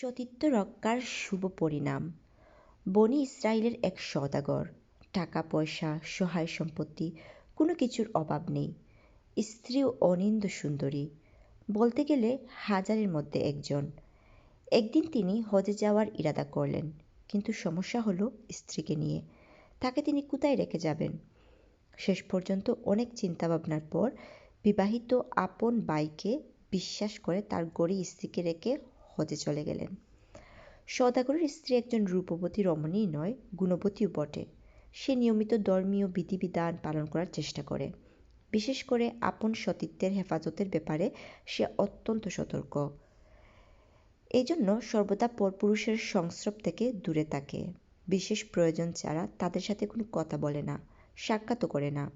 সতীত্ব রক্ষার শুভ পরিণাম। বনি ইসরায়েলের এক সওদাগর। টাকা, পয়সা, সহায় সম্পত্তি, কোনো কিছুর অভাব নেই। স্ত্রীও অনিন্দ সুন্দরী। বলতে গেলে হাজারের মধ্যে একজন। একদিন তিনি হজে যাওয়ার ইরাদা করলেন, কিন্তু সমস্যা হলো স্ত্রীকে নিয়ে। তাকে তিনি কোথায় রেখে যাবেন? শেষ পর্যন্ত অনেক চিন্তাভাবনার পর বিবাহিত আপন বাইকে বিশ্বাস করে তার গড়ি স্ত্রীকে রেখে হজে চলে গেলেন। সদাগরের স্ত্রী একজন রূপবতী রমণী নয়, গুণবতীও বটে। সে নিয়মিত ধর্মীয় বিধিবিধান পালন করার চেষ্টা করে। বিশেষ করে আপন সতীত্বের হেফাজতের ব্যাপারে সে অত্যন্ত সতর্ক। এই জন্য সর্বদা পরপুরুষের সংস্রব থেকে দূরে থাকে। বিশেষ প্রয়োজন ছাড়া তাদের সাথে কোনো কথা বলে না, সাক্ষাৎও করে না।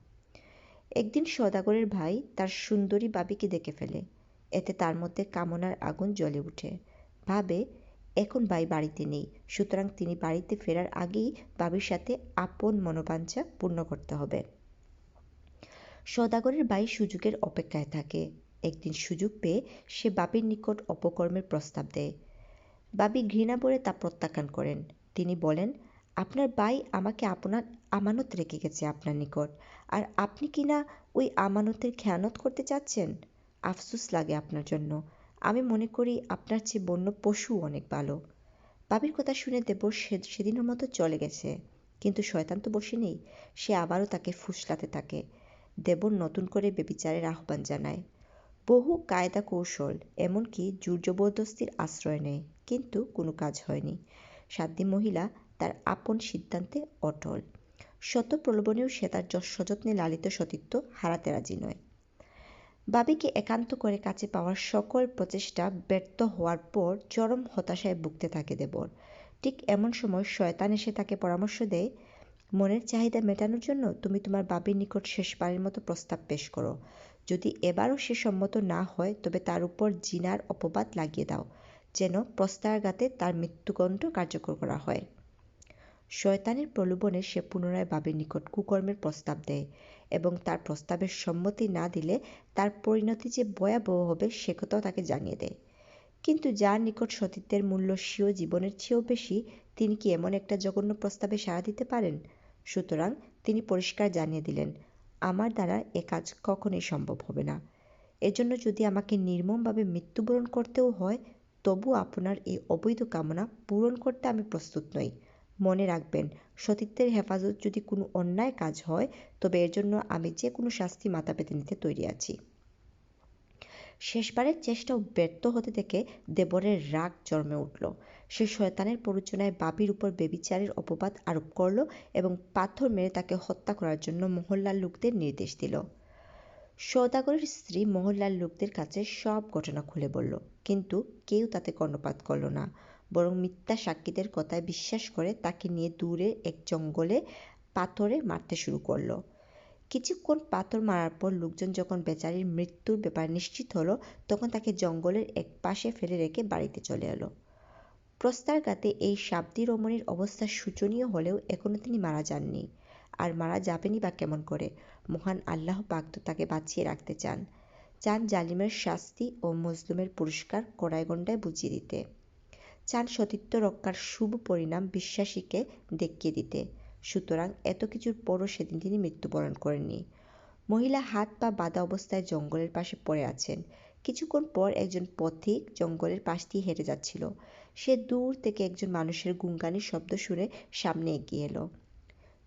একদিন সদাগরের ভাই তার সুন্দরী বাবিকে দেখে ফেলে। এতে তার মধ্যে কামনার আগুন জ্বলে উঠে। ভাবে এখন ভাই বাড়িতে নেই। সুতরাং তিনি বাড়িতে ফেরার আগেই বাবির সাথে আপন মনোবাঞ্ছা পূর্ণ করতে হবে। সদাগরের ভাই সুযোগের অপেক্ষায় থাকে। একদিন সুযোগ পেয়ে সে বাবির নিকট অপকর্মের প্রস্তাব দেয়। বাবি ঘৃণা ভরে তা প্রত্যাখ্যান করেন। তিনি বলেন, আপনার ভাই আমাকে আপনার আমানত রেখে গেছে আপনার নিকট। আর আপনি কি না ওই আমানতের খেয়ানত করতে চাচ্ছেন? আফসোস লাগে আপনার জন্য। আমি মনে করি আপনার চেয়ে বন্য পশু অনেক ভালো। বাবির কথা শুনে দেবর সেদিনের মতো চলে গেছে। কিন্তু শয়তান তো বসে নেই, সে আবারও তাকে ফুসলাতে থাকে। দেবর নতুন করে বেবিচারের আহ্বান জানায়। বহু কায়দা কৌশল, এমনকি জোর জবরদস্তির আশ্রয় নেয়, কিন্তু কোনো কাজ হয়নি। সাধ্যী মহিলা তার আপন সিদ্ধান্তে অটল। শত প্রলোভনেও সে তার সযত্নে লালিত সতীত্ব হারাতে রাজি নয়। বাবিকে একান্ত করে কাছে পাওয়ার সকল প্রচেষ্টা ব্যর্থ হওয়ার পর চরম হতাশায় ভুগতে থাকে দেবর। ঠিক এমন সময় শয়তান এসে তাকে পরামর্শ দেয়, মনের চাহিদা মেটানোর জন্য তুমি তোমার বাবির নিকট শেষবারের মতো প্রস্তাব পেশ করো। যদি এবারও সে সম্মত না হয়, তবে তার উপর জিনার অপবাদ লাগিয়ে দাও, যেন প্রস্তারঘাতে তার মৃত্যুকণ্ঠ কার্যকর করা হয়। শয়তানের প্রলোভনে সে পুনরায় বাবির নিকট কুকর্মের প্রস্তাব দেয় এবং তার প্রস্তাবের সম্মতি না দিলে তার পরিণতি যে ভয়াবহ হবে সে কথাও তাকে জানিয়ে দেয়। কিন্তু যার নিকট সতীত্বের মূল্য স্বীয় জীবনের চেয়েও বেশি, তিনি কি এমন একটা জঘন্য প্রস্তাবে সাড়া দিতে পারেন? সুতরাং তিনি পরিষ্কার জানিয়ে দিলেন, আমার দ্বারা এ কাজ কখনোই সম্ভব হবে না। এজন্য যদি আমাকে নির্মমভাবে মৃত্যুবরণ করতেও হয়, তবু আপনার এই অবৈধ কামনা পূরণ করতে আমি প্রস্তুত নই। মনে রাখবেন, সতীত্বের হেফাজত যদি কোনো অন্যায় কাজ হয়, তবে এর জন্য আমি যে কোনো শাস্তি মাথা পেতে নিতে তৈরি আছি। শেষবারের চেষ্টাও ব্যর্থ হতে দেখে দেবরের রাগ জন্মে উঠল। সে শয়তানের প্ররোচনায় বাবির উপর বেবিচারের অপবাদ আরোপ করল এবং পাথর মেরে তাকে হত্যা করার জন্য মহল্লার লোকদের নির্দেশ দিল। সৌদাগরের স্ত্রী মহল্লার লোকদের কাছে সব ঘটনা খুলে বলল, কিন্তু কেউ তাতে কর্ণপাত করল না। বরং মিথ্যা সাক্ষীদের কথায় বিশ্বাস করে তাকে নিয়ে দূরে এক জঙ্গলে পাথরে মারতে শুরু করল। কিছুক্ষণ পাথর মারার পর লোকজন যখন বেচারির মৃত্যুর ব্যাপার নিশ্চিত হলো, তখন তাকে জঙ্গলের এক পাশে ফেলে রেখে বাড়িতে চলে এলো। প্রস্তারঘাতে এই সাবদি রমণীর অবস্থা শোচনীয় হলেও এখনও তিনি মারা যাননি। আর মারা যাবেনি বা কেমন করে? মহান আল্লাহ পাক তো তাকে বাঁচিয়ে রাখতে চান। চান জালিমের শাস্তি ও মজলুমের পুরস্কার কড়াইগণ্ডায় বুঝিয়ে দিতে। চান সতীত্ব রক্ষার শুভ পরিণাম বিশ্বাসীকে দেখিয়ে দিতে। সুতরাং এত কিছুর পরও সেদিন তিনি মৃত্যুবরণ করেননি। মহিলা হাত পা বাঁধা অবস্থায় জঙ্গলের পাশে পড়ে আছেন। কিছুক্ষণ পর একজন পথিক জঙ্গলের পাশ দিয়ে হেঁটে যাচ্ছিল। সে দূর থেকে একজন মানুষের গুঙ্গানির শব্দ শুনে সামনে এগিয়ে এলো।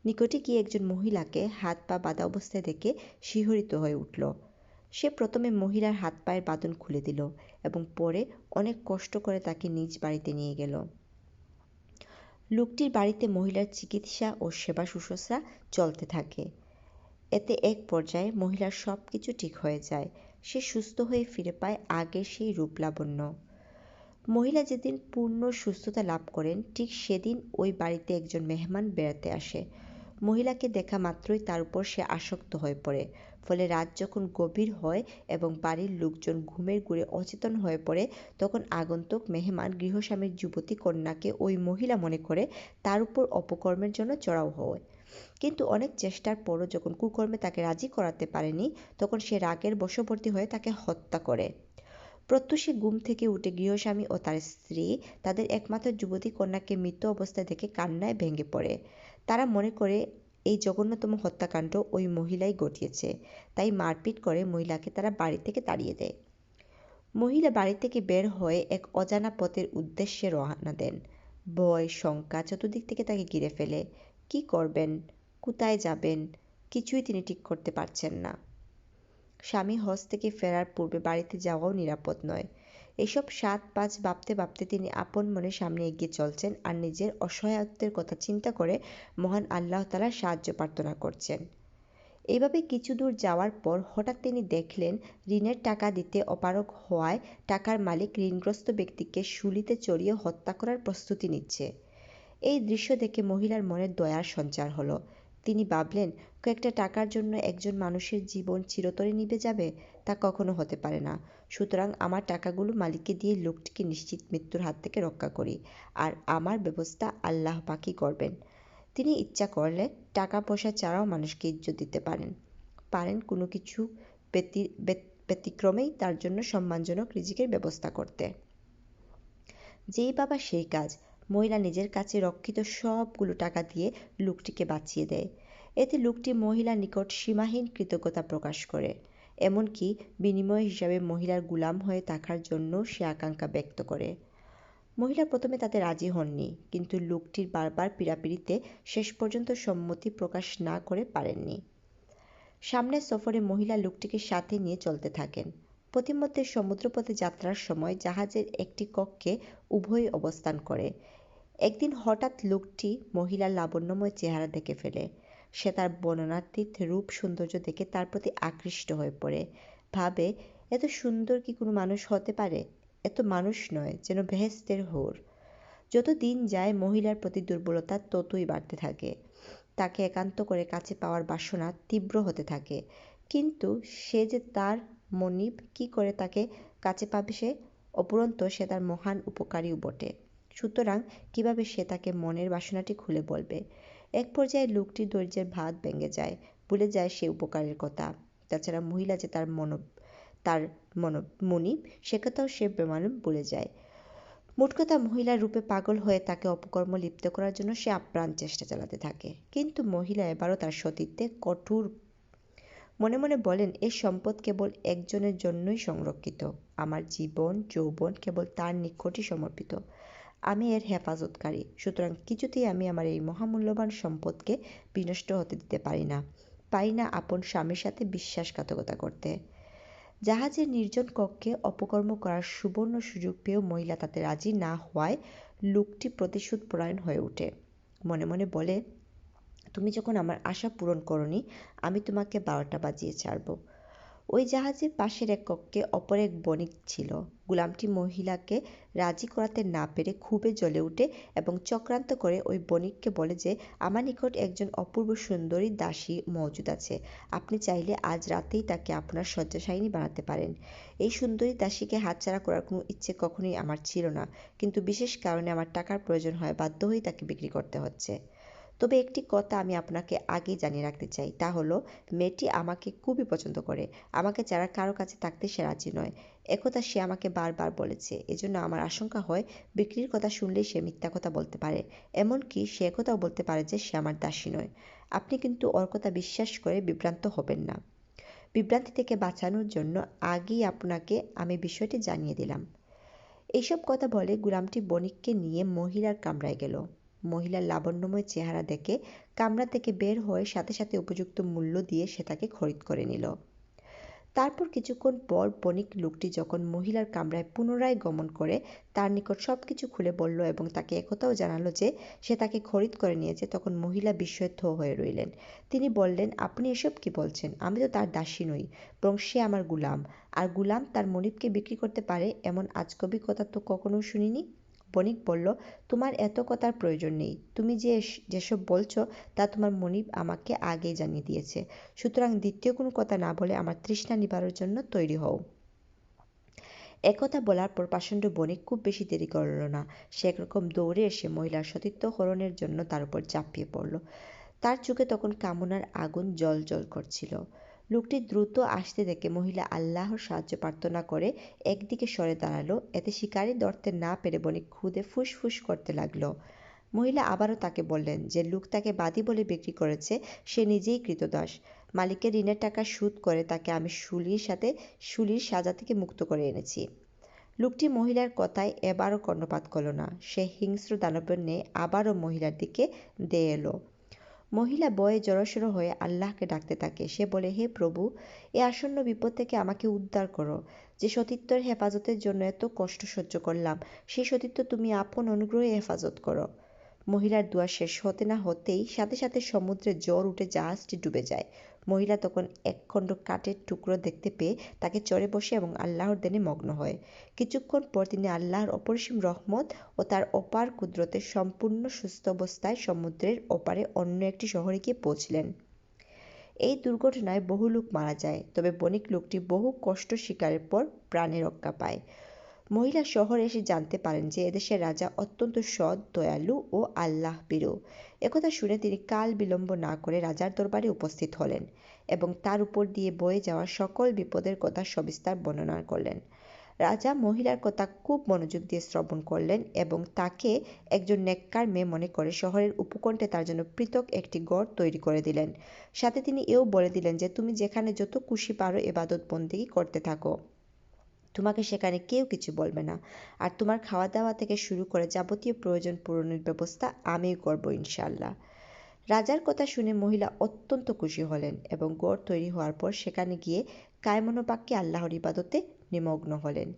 নিকটে গিয়ে একজন মহিলাকে হাত পা বাঁধা অবস্থায় দেখে শিহরিত হয়ে উঠল। সে প্রথমে মহিলার হাত পায়ের বাঁধন খুলে দিল এবং পরে অনেক কষ্ট করে তাকে নিজ বাড়িতে নিয়ে গেল। লোকটির বাড়িতে মহিলার চিকিৎসা ও সেবা শুশ্রূষা চলতে থাকে। এতে এক পর্যায়ে মহিলার সব কিছু ঠিক হয়ে যায়। সে সুস্থ হয়ে ফিরে পায় আগের সেই রূপ লাবণ্য। মহিলা যেদিন পূর্ণ সুস্থতা লাভ করেন, ঠিক সেদিন ওই বাড়িতে একজন মেহমান বেড়াতে আসে। মহিলাকে দেখা মাত্রই তার উপর সে আসক্ত হয়ে পড়ে। ফলে রাত যখন গভীর হয় এবং বাড়ির লোকজন ঘুমের ঘুরে অচেতন হয়ে পড়ে, তখন আগন্তুক মেহমান গৃহস্বামীর যুবতী কন্যাকে ওই মহিলা মনে করে তার উপর অপকর্মের জন্য চড়াও হয়। কিন্তু অনেক চেষ্টার পরও যখন কুকর্মে তাকে রাজি করাতে পারেনি, তখন সে রাগের বশবর্তী হয়ে তাকে হত্যা করে। প্রত্যুষে ঘুম থেকে উঠে গৃহস্বামী ও তার স্ত্রী তাদের একমাত্র যুবতী কন্যাকে মৃত অবস্থায় দেখে কান্নায় ভেঙে পড়ে। তারা মনে করে এই জঘন্যতম হত্যাকাণ্ড ওই মহিলাই ঘটিয়েছে। তাই মারপিট করে মহিলাকে তারা বাড়ি থেকে তাড়িয়ে দেয়। মহিলা বাড়ি থেকে বের হয়ে এক অজানা পথের উদ্দেশ্যে রওনা দেন। ভয়, শঙ্কা চতুর্দিক থেকে তাকে ঘিরে ফেলে। কি করবেন? কোথায় যাবেন? কিছুই তিনি ঠিক করতে পারছেন না। স্বামী হজ থেকে ফেরার পূর্বে বাড়িতে যাওয়াও নিরাপদ নয়। এসব সাত পাঁচ ভাবতে ভাবতে তিনি আপন মনে সামনে এগিয়ে চলছেন আর নিজের অসহায়ত্বের কথা চিন্তা করে মহান আল্লাহ তালার সাহায্য প্রার্থনা করছেন। এইভাবে কিছু দূর যাওয়ার পর হঠাৎ তিনি দেখলেন ঋণের টাকা দিতে অপারগ হওয়ায় টাকার মালিক ঋণগ্রস্ত ব্যক্তিকে শুলিতে চড়িয়ে হত্যা করার প্রস্তুতি নিচ্ছে। এই দৃশ্য দেখে মহিলার মনে দয়ার সঞ্চার হলো। তিনি ভাবলেন, কয়েকটা টাকার জন্য একজন মানুষের জীবন চিরতরে নিভে যাবে? তা কখনো হতে পারে না। সুতরাং আমার টাকাগুলো মালিককে দিয়ে লোকটিকে নিশ্চিত মৃত্যুর হাত থেকে রক্ষা করি, আর আমার ব্যবস্থা আল্লাহ পাকি করবেন। তিনি ইচ্ছা করলে টাকা পয়সা ছাড়াও মানুষকে ইজ্জত দিতে পারেন। পারেন কোনো কিছু ব্যতিক্রমেই তার জন্য সম্মানজনক রিজিকের ব্যবস্থা করতে। যেই বাবা সেই কাজ, মহিলা নিজের কাছে রক্ষিত সবগুলো টাকা দিয়ে লোকটিকে বাঁচিয়ে দেয়। এতে লোকটি মহিলার নিকট সীমাহীন কৃতজ্ঞতা প্রকাশ করে। এমনকি বিনিময় হিসাবে মহিলার গুলাম হয়ে থাকার জন্য সে আকাঙ্ক্ষা ব্যক্ত করে। মহিলা প্রথমে তাতে রাজি হননি, কিন্তু লোকটির বারবার পীড়াপিড়িতে শেষ পর্যন্ত সম্মতি প্রকাশ না করে পারেননি। সামনের সফরে মহিলা লোকটিকে সাথে নিয়ে চলতে থাকেন। প্রতিমধ্যে সমুদ্রপথে যাত্রার সময় জাহাজের একটি কক্ষে উভয়ই অবস্থান করে। একদিন হঠাৎ লোকটি মহিলার লাবণ্যময় চেহারা দেখে ফেলে। সে তার বর্ণনাতীত রূপ সৌন্দর্য দেখে তার প্রতি আকৃষ্ট হয়ে পড়ে। ভাবে, এত সুন্দর কি কোনো মানুষ হতে পারে? এত মানুষ নয়, যেন বেহেস্তের হোর। যত দিন যায় মহিলার প্রতি দুর্বলতা ততই বাড়তে থাকে। তাকে একান্ত করে কাছে পাওয়ার বাসনা তীব্র হতে থাকে। কিন্তু সে যে তার মনিব কি করে তাকে কাছে পাবে সে? অপুরন্ত সে তার মহান উপকারীও বটে। সুতরাং কীভাবে সে তাকে মনের বাসনাটি খুলে বলবে? এক পর্যায়ে লোকটির ধৈর্যের ভাত ভেঙে যায় ভুলে যায় সে উপকারের কথা। তাছাড়া মহিলা যে তার মন তার মন মনিব সে কথাও সে বেমালুম ভুলে যায়। মোট কথা মহিলার রূপে পাগল হয়ে তাকে অপকর্ম লিপ্ত করার জন্য সে আপ্রাণ চেষ্টা চালাতে থাকে। কিন্তু মহিলা এবারও তার সতীত্বে কঠোর। মনে মনে বলেন এই সম্পদ কেবল একজনের জন্যই সংরক্ষিত। আমার জীবন, যৌবন কেবল তার নিকটই সমর্পিত। আমি এর হেফাজতকারী। সুতরাং কিছুতেই আমি আমার এই মহামূল্যবান সম্পদকে বিনষ্ট হতে দিতে পারি না। পারি না আপন স্বামীর সাথে বিশ্বাসঘাতকতা করতে। জাহাজের নির্জন কক্ষে অপকর্ম করার সুবর্ণ সুযোগ পেয়েও মহিলা তাতে রাজি না হওয়ায় লোকটি প্রতিশোধ পরায়ণ হয়ে ওঠে। মনে মনে বলে, তুমি যখন আমার আশা পূরণ করনি, আমি তোমাকে বারোটা বাজিয়ে ছাড়ব। ওই জাহাজের পাশের এক কক্ষে অপর এক বণিক ছিল। গুলামটি মহিলাকে রাজি করাতে না পেরে খুবই জ্বলে উঠে এবং চক্রান্ত করে ওই বণিককে বলে যে, আমার নিকট একজন অপূর্ব সুন্দরী দাসী মজুদ আছে। আপনি চাইলে আজ রাতেই তাকে আপনার শয্যাশায়িনী বানাতে পারেন। এই সুন্দরী দাসীকে হাতছাড়া করার কোনো ইচ্ছে কখনোই আমার ছিল না। কিন্তু বিশেষ কারণে আমার টাকার প্রয়োজন হয়, বাধ্য হয়েই তাকে বিক্রি করতে হচ্ছে। তবে একটি কথা আমি আপনাকে আগেই জানিয়ে রাখতে চাই, তা হলো, মেয়েটি আমাকে খুবই পছন্দ করে। আমাকে যারা কারও কাছে থাকতে সে রাজি নয়। একথা সে আমাকে বারবার বলেছে। এজন্য আমার আশঙ্কা হয়, বিক্রির কথা শুনলেই সে মিথ্যা কথা বলতে পারে। এমনকি সে একথাও বলতে পারে যে সে আমার দাসী নয়। আপনি কিন্তু ওর কথা বিশ্বাস করে বিভ্রান্ত হবেন না। বিভ্রান্তি থেকে বাঁচানোর জন্য আগেই আপনাকে আমি বিষয়টি জানিয়ে দিলাম। এইসব কথা বলে গুলামটি বণিককে নিয়ে মহিলার কামরায় গেল। মহিলার লাবণ্যময় চেহারা দেখে কামরা থেকে বের হয়ে সাথে সাথে উপযুক্ত মূল্য দিয়ে সে তাকে খরিদ করে নিল। তারপর কিছুক্ষণ পর বণিক লোকটি যখন মহিলার কামরায় পুনরায় গমন করে, তার নিকট সব কিছু খুলে বলল এবং তাকে একথাও জানালো যে সে তাকে খরিদ করে নিয়েছে, তখন মহিলা বিস্ময়ে থ হয়ে রইলেন। তিনি বললেন, আপনি এসব কি বলছেন? আমি তো তার দাসী নই, বরং সে আমার গুলাম। আর গুলাম তার মনিবকে বিক্রি করতে পারে এমন আজকবি কথা তো কখনো শুনিনি? বণিক বলল, তোমার এত কথার প্রয়োজন নেই। তুমি যে যেসব বলছো, তা তোমার মনিব আমাকে আগেই জানিয়ে দিয়েছে। সুতরাং দ্বিতীয় কোনো কথা না বলে আমার তৃষ্ণা নিবারণের জন্য তৈরি হও। একথা বলার পর পাষণ্ড বণিক খুব বেশি দেরি করল না। সে একরকম দৌড়ে এসে মহিলার সতীত্ব হরণের জন্য তার উপর ঝাঁপিয়ে পড়ল। তার চোখে তখন কামনার আগুন জল করছিল। লোকটি দ্রুত আসতে দেখে মহিলা আল্লাহর সাহায্য প্রার্থনা করে, একদিকে সরে দাঁড়াল, এতে শিকারি ধরতে না পেরে বণিক খুদে ফুসফুস করতে লাগল। মহিলা আবারও তাকে বললেন যে, লোক তাকে বাদী বলে বিক্রি করেছে, সে নিজেই কৃতদাস। মালিকের ঋণের টাকা সুদ করে তাকে আমি শুলির সাথে শুলির সাজা থেকে মুক্ত করে এনেছি লোকটি মহিলার কথায় এবারও কর্ণপাত করল না। সে হিংস্র দানবের নিয়ে আবারও মহিলার দিকে দিয়ে এলো। মহিলা বয়ে জড়সড় হয়ে আল্লাহকে ডাকতে থাকে। সে বলে, হে প্রভু, এ আসন্ন বিপদ থেকে আমাকে উদ্ধার করো। যে সতীত্বের হেফাজতের জন্য এত কষ্ট সহ্য করলাম সেই সতীত্ব তুমি আপন অনুগ্রহে হেফাজত করো। মহিলার দোয়া শেষ হতে না হতেই সাথে সাথে সমুদ্রে জ্বর উঠে জাহাজটি ডুবে যায়। মহিলা তখন একখণ্ড কাঠের টুকরো দেখতে পেয়ে তাকে চড়ে বসে এবং আল্লাহর দেনে মগ্ন হয়। কিছুক্ষণ পর তিনি আল্লাহর অপরিসীম রহমত ও তার অপার কুদরতে সম্পূর্ণ সুস্থ অবস্থায় সমুদ্রের ওপারে অন্য একটি শহরে গিয়ে পৌঁছলেন। এই দুর্ঘটনায় বহু লোক মারা যায়, তবে বণিক লোকটি বহু কষ্ট শিকারের পর প্রাণে রক্ষা পায়। মহিলা শহরে এসে জানতে পারেন যে এদেশের রাজা অত্যন্ত সৎ, দয়ালু ও আল্লাহ বিরু একথা শুনে তিনি কাল বিলম্ব না করে রাজার দরবারে উপস্থিত হলেন এবং তার উপর দিয়ে বয়ে যাওয়া সকল বিপদের কথা সবিস্তার বর্ণনা করলেন। রাজা মহিলার কথা খুব মনোযোগ দিয়ে শ্রবণ করলেন এবং তাকে একজন নেককার মেয়ে মনে করে শহরের উপকণ্ঠে তার জন্য পৃথক একটি গড় তৈরি করে দিলেন। সাথে তিনি এও বলে দিলেন যে, তুমি যেখানে যত খুশি পারো এবাদত বন্দিগি করতে থাকো। তোমাকে সেখানে কেউ কিছু বলবে না। আর তোমার খাওয়া দাওয়া থেকে শুরু করে যাবতীয় প্রয়োজন পূরণের ব্যবস্থা আমিই করব ইনশাল্লাহ রাজার কথা শুনে মহিলা অত্যন্ত খুশি হলেন এবং গড় তৈরি হওয়ার পর সেখানে গিয়ে কায়মনোবাক্যে আল্লাহর ইবাদতে নিমগ্ন হলেন।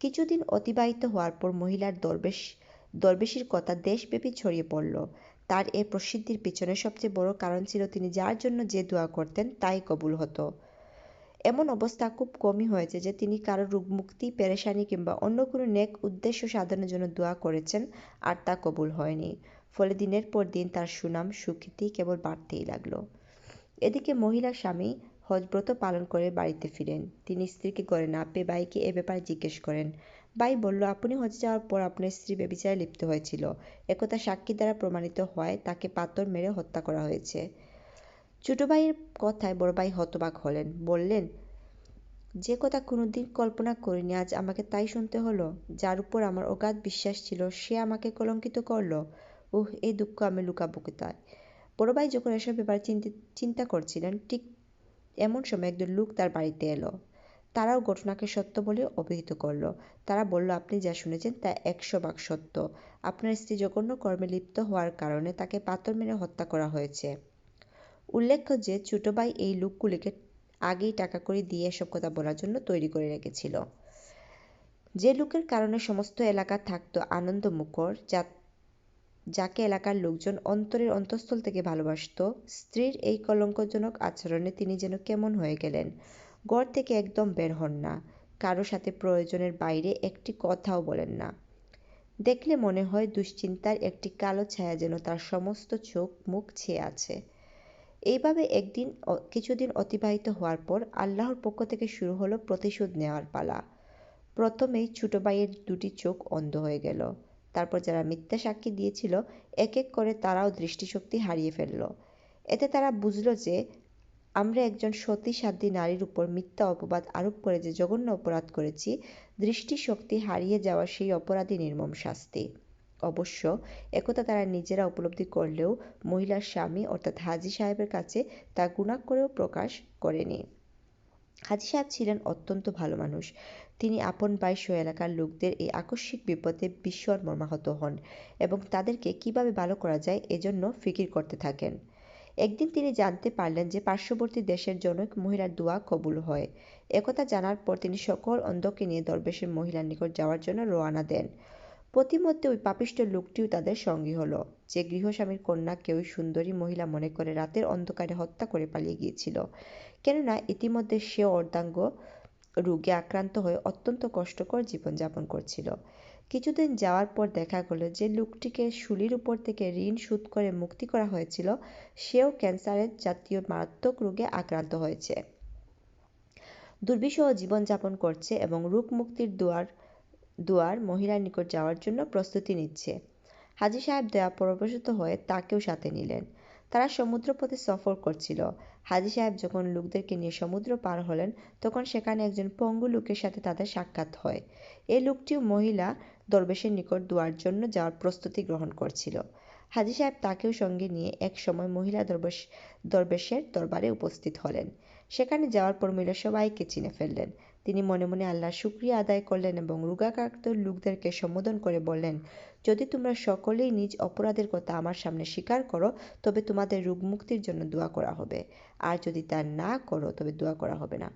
কিছুদিন অতিবাহিত হওয়ার পর মহিলার দরবেশ, দরবেশির কথা দেশব্যাপী ছড়িয়ে পড়ল। তার এ প্রসিদ্ধির পিছনে সবচেয়ে বড় কারণ ছিল তিনি যার জন্য যে দোয়া করতেন তাই কবুল হতো। এমন অবস্থা খুব কমই হয়েছে যে তিনি কারও রোগমুক্তি পেরেশানি কিংবা অন্য কোনো নেক উদ্দেশ্য সাধনের জন্য দোয়া করেছেন আর তা কবুল হয়নি। ফলে দিনের পর দিন তার সুনাম, সুখ্যাতি কেবল বাড়তেই লাগল। এদিকে মহিলা স্বামী হজব্রত পালন করে বাড়িতে ফিরেন। তিনি স্ত্রীকে ঘরে না পেয়ে ভাইকে এ ব্যাপারে জিজ্ঞেস করেন, ভাই, বলল, আপনি হজে যাওয়ার পর আপনার স্ত্রী বেবিচারে লিপ্ত হয়েছিল। একথা সাক্ষী দ্বারা প্রমাণিত হওয়ায় তাকে পাথর মেরে হত্যা করা হয়েছে। ছোট ভাইয়ের কথায় বড় ভাই হতবাক হলেন, বললেন, যে কথা কোনোদিন কল্পনা করিনি, আজ আমাকে তাই শুনতে হলো। যার উপর আমার অগাধ বিশ্বাস ছিল, সে আমাকে কলঙ্কিত করল। উহ, এই দুঃখ আমি লুকাবো কোথায়? বড় ভাই যখন এসব ব্যাপারে চিন্তা করছিলেন, ঠিক এমন সময় একজন লোক তার বাড়িতে এলো। তারাও ঘটনাকে সত্য বলে অভিহিত করল। তারা বলল, আপনি যা শুনেছেন তা একশো ভাগ সত্য। আপনার স্ত্রী জঘন্য কর্মে লিপ্ত হওয়ার কারণে তাকে পাথর মেরে হত্যা করা হয়েছে। উল্লেখ্য যে, ছোট ভাই এই লোকগুলিকে আগেই টাকা করে দিয়ে এসব কথা বলার জন্য তৈরি করে রেখেছিল। যে লোকের কারণে সমস্ত এলাকা থাকতো আনন্দমুখর, যা, যাকে এলাকার লোকজন অন্তরের অন্তঃস্থল থেকে ভালোবাসত, স্ত্রীর এই কলঙ্কজনক আচরণে তিনি যেন কেমন হয়ে গেলেন। ঘর থেকে একদম বের হন না, কারও সাথে প্রয়োজনের বাইরে একটি কথাও বলেন না। দেখলে মনে হয় দুশ্চিন্তার একটি কালো ছায়া যেন তার সমস্ত চোখ, মুখ ছেয়ে আছে। এইভাবে একদিন কিছুদিন অতিবাহিত হওয়ার পর আল্লাহর পক্ষ থেকে শুরু হলো প্রতিশোধ নেওয়ার পালা। প্রথমেই ছোট ভাইয়ের দুটি চোখ অন্ধ হয়ে গেল। তারপর যারা মিথ্যা সাক্ষী দিয়েছিল, এক এক করে তারাও দৃষ্টিশক্তি হারিয়ে ফেলল। এতে তারা বুঝল যে, আমরা একজন সতী সাধ্যী নারীর উপর মিথ্যা অপবাদ আরোপ করে যে জঘন্য অপরাধ করেছি, দৃষ্টিশক্তি হারিয়ে যাওয়া সেই অপরাধী নির্মম শাস্তি। অবশ্য একথা তারা নিজেরা উপলব্ধি করলেও মহিলার স্বামী অর্থাৎ হাজি সাহেবের কাছে তা করেও প্রকাশ করেনি। হাজি সাহেব ছিলেন অত্যন্ত ভালো মানুষ। তিনি আপন বাইশ এলাকার লোকদের এই আকস্মিক বিপদে ভীষণ মর্মাহত হন এবং তাদেরকে কীভাবে ভালো করা যায় এজন্য ফিকির করতে থাকেন। একদিন তিনি জানতে পারলেন যে পার্শ্ববর্তী দেশের জনক মহিলার দোয়া কবুল হয়। একথা জানার পর তিনি সকল অন্ধকে নিয়ে দরবেশের মহিলার নিকট যাওয়ার জন্য রওনা দেন। প্রতিমধ্যে ওই পাপিষ্ট লোকটিও তাদের সঙ্গী হলো। যে গৃহস্বামীর কন্যা কেউ সুন্দরী মহিলা মনে করে রাতের অন্ধকারে হত্যা করে পালিয়ে গিয়েছিল। কেননা ইতিমধ্যে সে অর্ধাঙ্গ রোগে আক্রান্ত হয়ে অত্যন্ত কষ্টকর জীবনযাপন করছিল। কিছুদিন যাওয়ার পর দেখা গেল যে লোকটিকে শুলির উপর থেকে ঋণ শোধ করে মুক্তি করা হয়েছিল, সেও ক্যান্সারের জাতীয় মারাত্মক রোগে আক্রান্ত হয়েছে। দুর্বিষহ জীবনযাপন করছে এবং রোগ মুক্তির দুয়ার দুয়ার মহিলার নিকট যাওয়ার জন্য প্রস্তুতি নিচ্ছে। হাজি সাহেব দয়া পরবশত হয়ে তাকেও সাথে নিলেন। তারা সমুদ্রপথে সফর করছিল। হাজি সাহেব যখন লোকদেরকে নিয়ে সমুদ্র পার হলেন, তখন সেখানে একজন পঙ্গু লোকের সাথে তাদের সাক্ষাৎ হয়। এই লোকটিও মহিলা দরবেশের নিকট দুয়ার জন্য যাওয়ার প্রস্তুতি গ্রহণ করছিল। হাজি সাহেব তাকেও সঙ্গে নিয়ে এক সময় মহিলা দরবেশ, দরবেশের দরবারে উপস্থিত হলেন। সেখানে যাওয়ার পর মহিলা সবাইকে চিনে ফেললেন। তিনি মনে মনে আল্লাহর শুক্রিয়া আদায় করলেন এবং রোগাক্রান্ত লোকদেরকে সম্বোধন করে বললেন, যদি তোমরা সকলেই নিজ অপরাধের কথা আমার সামনে স্বীকার করো, তবে তোমাদের রোগ মুক্তির জন্য দোয়া করা হবে। আর যদি তা না করো, তবে দোয়া করা হবে না।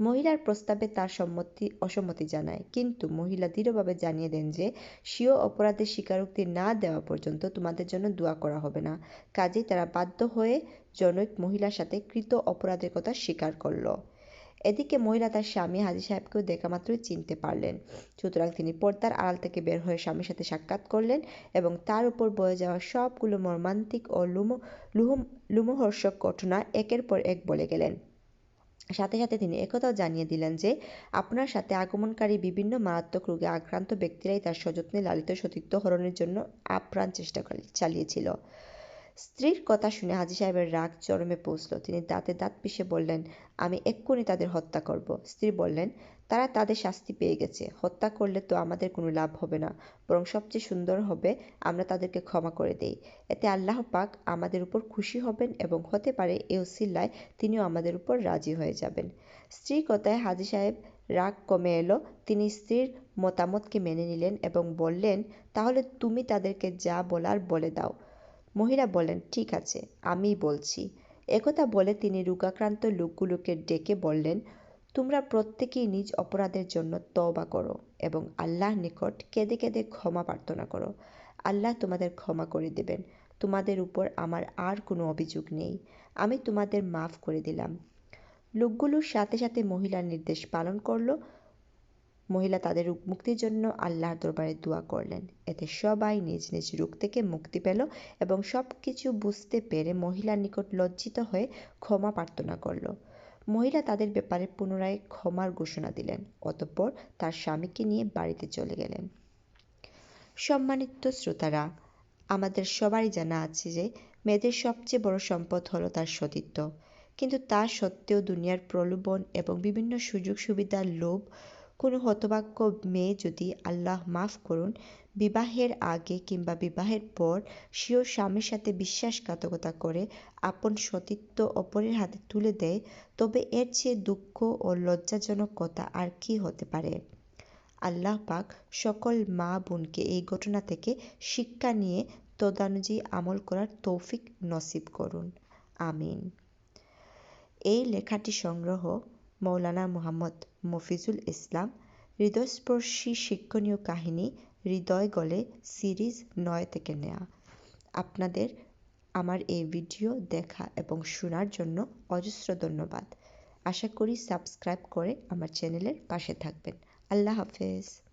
মহিলার প্রস্তাবে তার সম্মতি, অসম্মতি জানায়। কিন্তু মহিলা দৃঢ়ভাবে জানিয়ে দেন যে, স্বীয় অপরাধের স্বীকারোক্তি না দেওয়া পর্যন্ত তোমাদের জন্য দোয়া করা হবে না। কাজেই তারা বাধ্য হয়ে জনৈক মহিলার সাথে কৃত অপরাধের কথা স্বীকার করল। এদিকে মহিলা তার স্বামী হাজি সাহেবকেও দেখা মাত্রই চিনতে পারলেন। সুতরাং তিনি পর্দার আড়াল থেকে বের হয়ে স্বামীর সাথে সাক্ষাৎ করলেন এবং তার উপর বয়ে যাওয়া সবগুলো মর্মান্তিক ও লুম লুমহর্ষক ঘটনা একের পর এক বলে গেলেন। সাথে সাথে তিনি একথাও জানিয়ে দিলেন যে, আপনার সাথে আগমনকারী বিভিন্ন মারাত্মক রোগে আক্রান্ত ব্যক্তিরাই তার সযত্নে লালিত সতীত্ব হরণের জন্য আপ্রাণ চেষ্টা চালিয়েছিল। স্ত্রীর কথা শুনে হাজি সাহেবের রাগ চরমে পৌঁছল। তিনি দাঁতে দাঁত পিষে বললেন, আমি এক্ষুনি তাদের হত্যা করব। স্ত্রী বললেন, তারা তাদের শাস্তি পেয়ে গেছে। হত্যা করলে তো আমাদের কোনো লাভ হবে না, বরং সবচেয়ে সুন্দর হবে আমরা তাদেরকে ক্ষমা করে দেই। এতে আল্লাহ পাক আমাদের উপর খুশি হবেন এবং হতে পারে এ ওসিল্লায় তিনিও আমাদের উপর রাজি হয়ে যাবেন। স্ত্রীর কথায় হাজি সাহেব রাগ কমে এলো। তিনি স্ত্রীর মতামতকে মেনে নিলেন এবং বললেন, তাহলে তুমি তাদেরকে যা বলার বলে দাও। মহিলা বলেন ঠিক আছে আমিই বলছি। একথা বলে তিনি রোগাক্রান্ত লোকগুলোকে ডেকে বললেন, তোমরা প্রত্যেকেই নিজ অপরাধের জন্য তওবা করো এবং আল্লাহর নিকট কেঁদে কেঁদে ক্ষমা প্রার্থনা করো। আল্লাহ তোমাদের ক্ষমা করে দেবেন। তোমাদের উপর আমার আর কোনো অভিযোগ নেই। আমি তোমাদের মাফ করে দিলাম। লোকগুলোর সাথে সাথে মহিলার নির্দেশ পালন করল। মহিলা তাদের মুক্তির জন্য আল্লাহর দরবারে দোয়া করলেন। এতে সবাই নিজ নিজ রোগ থেকে মুক্তি পেল এবং সব কিছু বুঝতে পেরে মহিলার নিকট লজ্জিত হয়ে ক্ষমা প্রার্থনা করল। মহিলা তাদের ব্যাপারে পুনরায় ক্ষমার ঘোষণা দিলেন, অতঃপর তার স্বামীকে নিয়ে বাড়িতে চলে গেলেন। সম্মানিত শ্রোতারা, আমাদের সবারই জানা আছে যে মেয়েদের সবচেয়ে বড় সম্পদ হলো তার সতীত্ব। কিন্তু তা সত্ত্বেও দুনিয়ার প্রলোভন এবং বিভিন্ন সুযোগ সুবিধার লোভ কোনো হতভাগ্য মেয়ে যদি আল্লাহ মাফ করুন, বিবাহের আগে কিংবা বিবাহের পর স্বীয় স্বামীর সাথে বিশ্বাসঘাতকতা করে আপন সতীত্ব অপরের হাতে তুলে দেয়, তবে এর চেয়ে দুঃখ ও লজ্জাজনক কথা আর কি হতে পারে? আল্লাহ পাক সকল মা বোনকে এই ঘটনা থেকে শিক্ষা নিয়ে তদানুযায়ী আমল করার তৌফিক নসিব করুন। আমিন। এই লেখাটি সংগ্রহ মৌলানা মোহাম্মদ মফিজুল ইসলাম, হৃদয়স্পর্শী শিক্ষণীয় কাহিনী হৃদয় গলে সিরিজ নয় থেকে নেয়া। আপনাদের আমার এই ভিডিও দেখা এবং শোনার জন্য অজস্র ধন্যবাদ। আশা করি সাবস্ক্রাইব করে আমার চ্যানেলের পাশে থাকবেন। আল্লাহ হাফেজ।